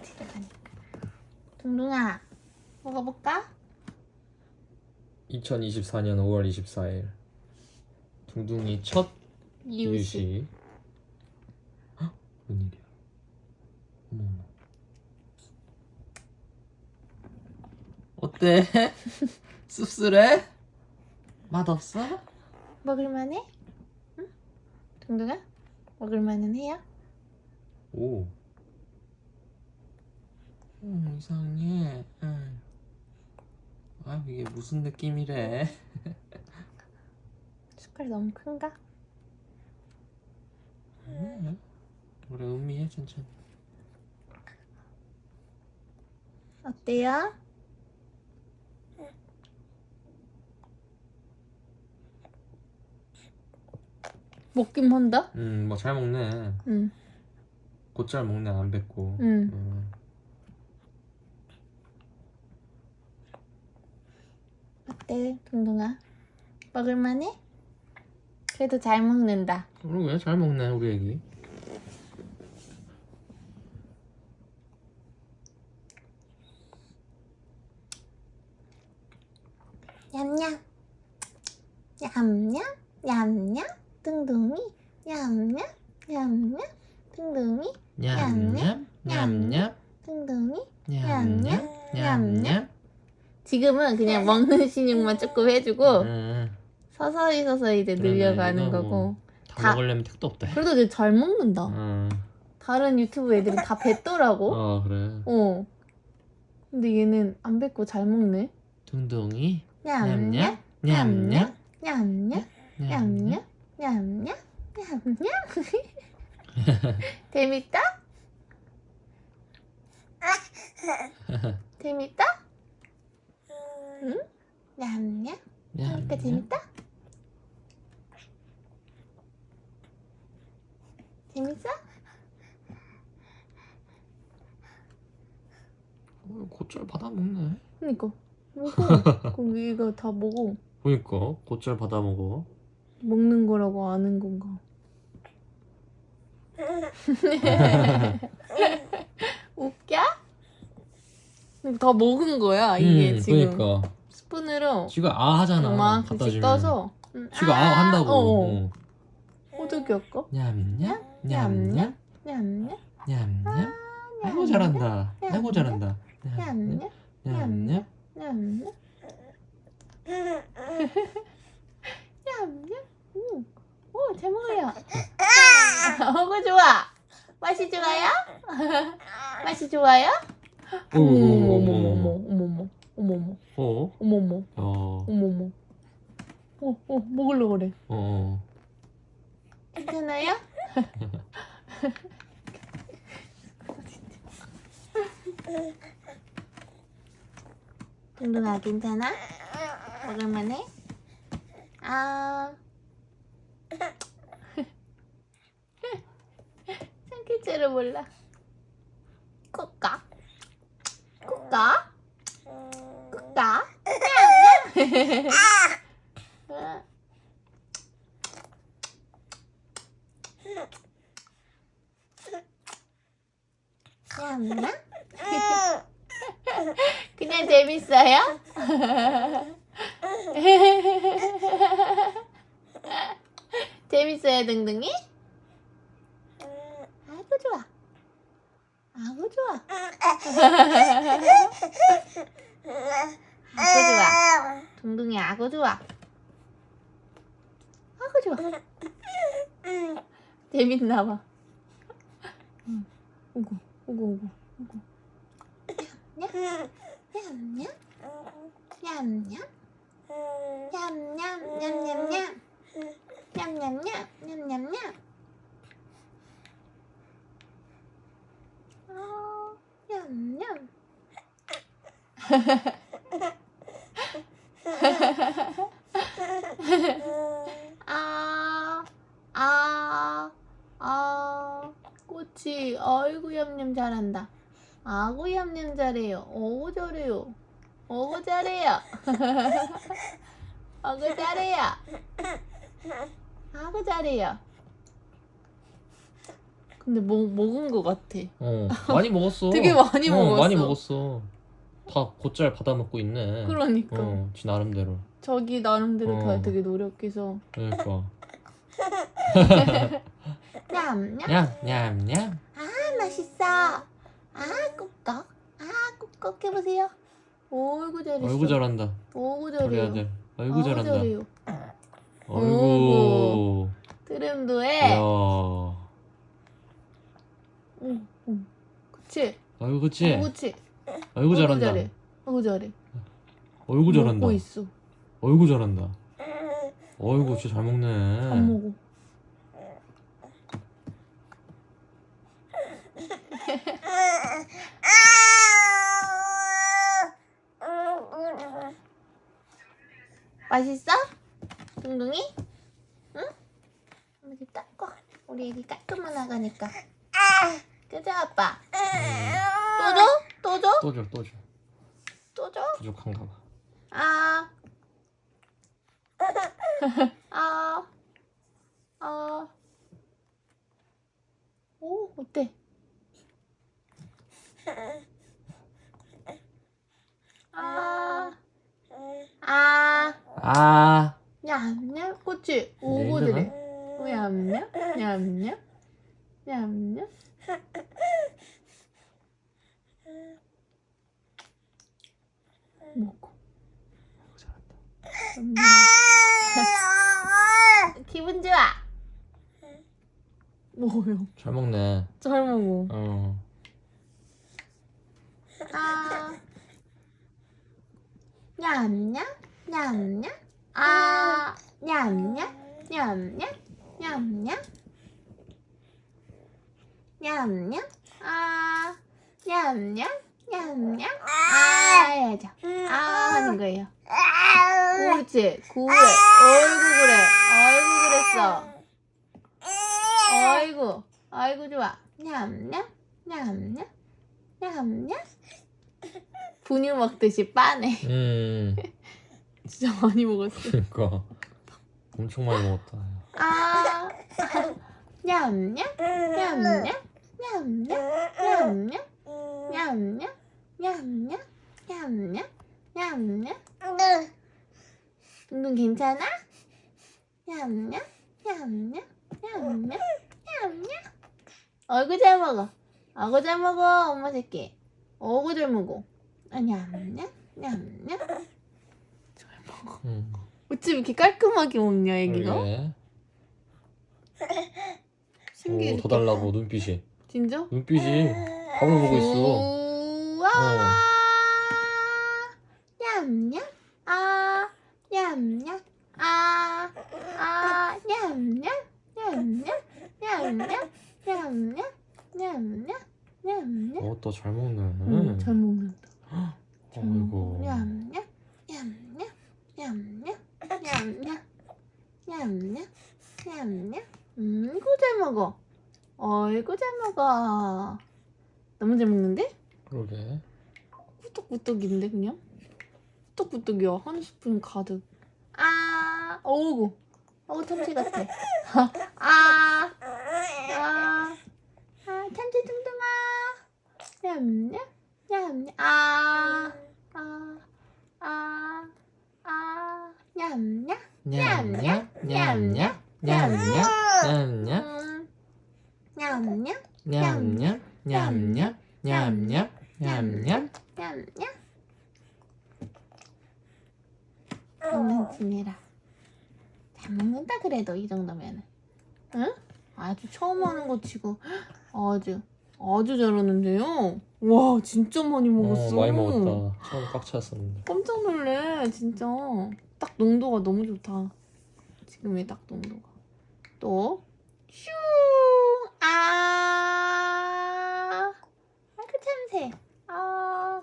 들어가니까. 둥둥아, 먹어볼까? 2024년 5월 24일 둥둥이 첫 이유식 헉, 웬일이야 어머 어머 어때? 씁쓸해? 맛없어? 먹을만해? 응? 둥둥아, 먹을만은 해요? 오 음, 이상해 응. 아 이게 무슨 느낌이래 숟갈 너무 큰가? 음, 우리 음미해 천천히 어때요? 먹긴 한다? 음 뭐 잘 먹네 응, 곧잘 먹네 안 뱉고 응. 음. 어때, 둥둥아? 먹을만해? 그래도 잘 먹는다. 우리 왜잘 먹네 우리 애기. 냠냠. 냠냠? 냠냠? 둥둥이? 냠냠? 냠냠? 둥둥이? 냠냠? 냠냠? 둥둥이? 냠냠? 냠냠 지금은 그냥 먹는 신용만 조금 해주고 음, 서서히 서서히 이제 그러네, 늘려가는 이거 거고. 뭐 다, 다- 먹으려면 택도 없다 그래도 이제 잘 먹는다. 음. 다른 유튜브 애들은 다 뱉더라고. 어 그래. 어. 근데 얘는 안 뱉고 잘 먹네. 둥둥이? 냠냠? 냠냠? 냠냠? 냠냠? 냠냠? 냠냠? 냠냠? 재밌다? 재밌다? 응? 냠냠 그러니까 재밌다? 재밌어? 어, 곧잘 받아 먹네? 그니까. 먹어 거기가 다 먹어. 보니까. 곧잘 받아 먹어. 먹는 거라고 아는 건가 웃겨? 근데 다 먹은 거야 이게 음, 지금. 그러니까. 스푼으로? 지가 아 하잖아 이만큼씩 갖다 주면 떠서? 응, 지가 아 한다고. 어, 어. 어떻게 할까? 냠냠 냠냠 냠냠? 냠냠 아이고 잘한다. 아이고 잘한다. 냠냠 냠냠? 냠냠? 냠냠 오, 오, 잘 먹어요 어구 좋아. 맛이 좋아요? 맛이 좋아요? 어머머머 어머머머 어머머 어머머 어? 어머머 어. 어머머 어, 어, 먹으려고 그래 어. 괜찮아요? 둥둥아 괜찮아? 먹을만해? 아 줄을 몰라 꿀까? 꿀까? 꿀까? 냠냠? 그냥 재밌어요? 재밌어요, 등등이? 아이고 좋아. 아이고 좋아. 아이고 좋아. 둥둥이 아이고 좋아. 아이고 좋아. 재밌나 봐. 응. 오고 오고 오고 오고. 냠냠 냠냠 냠냠 냠냠 냠냠냠 냠냠냠 냠냠냠 어, 냠냠 아, 아, 아, 꼬치, 아이고 얌얌 잘한다. 아구 얌얌 잘해요. 어구 잘해요. 어구 잘해요. 어구 잘해요. 아구 잘해요. 근데 뭐, 먹은 거 같아. 어 많이 먹었어. 되게 많이 어, 먹었어. 많이 먹었어. 다 곧잘 받아 먹고 있네. 그러니까. 어, 지 나름대로. 저기 나름대로 다 어. 되게 노력해서. 그러니까. 냠냠. 냠냠냠. 아, 맛있어. 아, 꿀꺽. 아, 꿀꺽 해보세요. 어이구, 잘했어. 아이고 잘한다. 어이구, 우리 잘해요. 아들. 아우, 잘한다. 잘해요. 아이고. 트림도. 해. 응, 응. 그치? 아이고 그치. 어, 그치? 아이고 잘한다. 잘해. 어이구, 잘해. 아이고 잘한다. 먹고 있어. 아이고 잘한다. 아이고 진짜 잘 먹네. 안 먹어. 맛있어? 둥둥이? 응? 이렇게 닦고 우리 애기 깔끔한 나가니까 그죠 아빠? 또 줘? 또 줘? 또 줘, 또 줘. 또 줘? 부족한가 봐. 아. 아. 아. 오, 어때? 아. 아. 아. 냠냠. 그치? 오고 네, 그래. 냠냠. 냠냠. 냠냠. 먹고. 아이고 잘한다. 음. 기분 좋아. 뭐요? 잘 먹네. 잘 먹어. 어. 아. 냠냠 냠냠 아 냠냠 냠냠 냠냠 냠냠 아 냠냠 냠냠? 아. 해야죠 아 하는 거예요. 그렇지 그래 어이구 그래. 어이구 그랬어. 어이구 아이고 좋아. 냠냠 냠냠 냠냠? 분유 먹듯이 빠네. 음. 진짜 많이 먹었어. 그러니까. 엄청 많이 먹었다. 아. 냠냠? 냠냠? 냠냠? 냠냠 냠냠? 냠냠? 냠냠? 냠냠? 둥둥 괜찮아? 냠냠? 냠냠? 냠냠? 냠냠? 어이구 잘 먹어. 어이구 잘 먹어 엄마 새끼. 어이구 잘 먹어. 아 냠냠? 냠냠? 잘 먹어. 음. 어쩜 이렇게 깔끔하게 먹냐 애기가? 그러게. 신기해. 오, 더 달라고 눈빛이. 진짜? 눈빛이 밥을 보고 있어. 우와 어. 냠냠 아 냠냠 아, 아, 냠냠, 냠냠, 냠냠, 냠냠, 냠냠, 냠냠. 어, 또 잘 먹네. 응, 잘 먹는다. 잘 아이고. 냠냠, 냠냠, 냠냠, 냠냠, 냠냠, 냠냠. 음, 이거 잘 먹어. 어이구 잘 먹어. 너무 잘 먹는데? 그러게. 꾸덕꾸덕인데 그냥? 꾸덕꾸덕이야. 한 스푼 가득. 아, 어우구. 어우 참치 같아. 아, 아, 아, 참치 뚱뚱아. 냠냠, 냠냠. 아, 아, 아, 아, 냠냠. 냠냠, 냠냠, 냠냠, 냠냠, 음, 냠냠, 냠냠, 냠냠, 냠냠, 냠냠. 먹는 중이라. 잘 먹는다 그래도 이 정도면은. 응? 아주 처음 하는 거 치고 아주 아주 잘하는데요. 와 진짜 많이 먹었어. 어, 많이 먹었다. 처음 꽉 찼었는데. 깜짝 놀래 진짜. 딱 농도가 너무 좋다. 지금의 딱 농도가. 또 슈. 아. 참새. 아.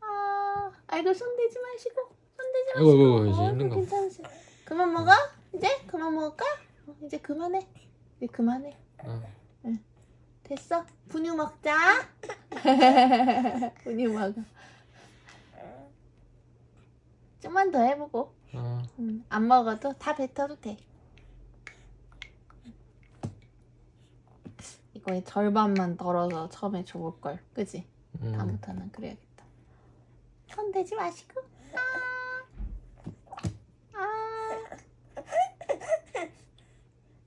아. 아이고 손 대지 마시고. 손 대지 마시고. 아이고, 아이고, 이제 힘든 거. 괜찮으세요. 그만 먹어? 이제 그만 먹을까? 어, 이제 그만해. 이제 그만해. 어. 됐어. 분유 먹자. 분유 먹어. 좀만 더 해보고. 어. 음, 안 먹어도 다 뱉어도 돼. 거 거의 절반만 덜어서 처음에 줘볼 걸. 그지? 음. 다음부터는 그래야겠다. 손 대지 마시고. 아. 아.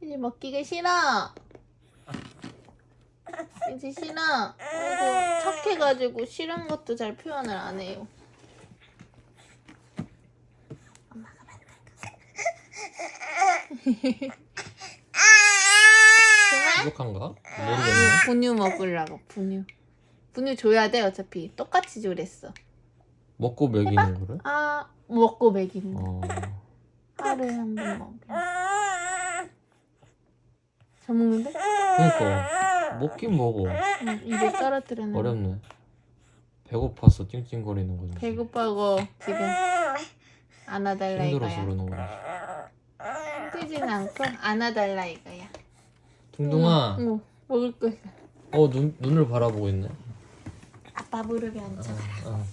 이제 먹기가 싫어. 이제 싫어. 그리고 착해가지고 싫은 것도 잘 표현을 안 해요. 엄마가 만든 거. 부족한가? 아, 모르겠네. 분유 먹으려고 분유. 분유 줘야 돼 어차피 똑같이 주랬어. 먹고 먹이는 거를? 아 먹고 먹이는 거. 어. 하루에 한 번 먹여. 잘 먹는데? 그러니까 먹긴 먹어. 응, 입에 떨어뜨렸는데. 어렵네. 배고파서 찡찡거리는 거지. 배고파고 지금 안아달라 힘들어서 이거야. 그러는 거야. 힘들진 않고 안아달라 이거야. 둥둥아, 응, 응, 먹을 거야. 어 눈, 눈을 바라보고 있네. 아빠 무릎에 앉아. 어, 어.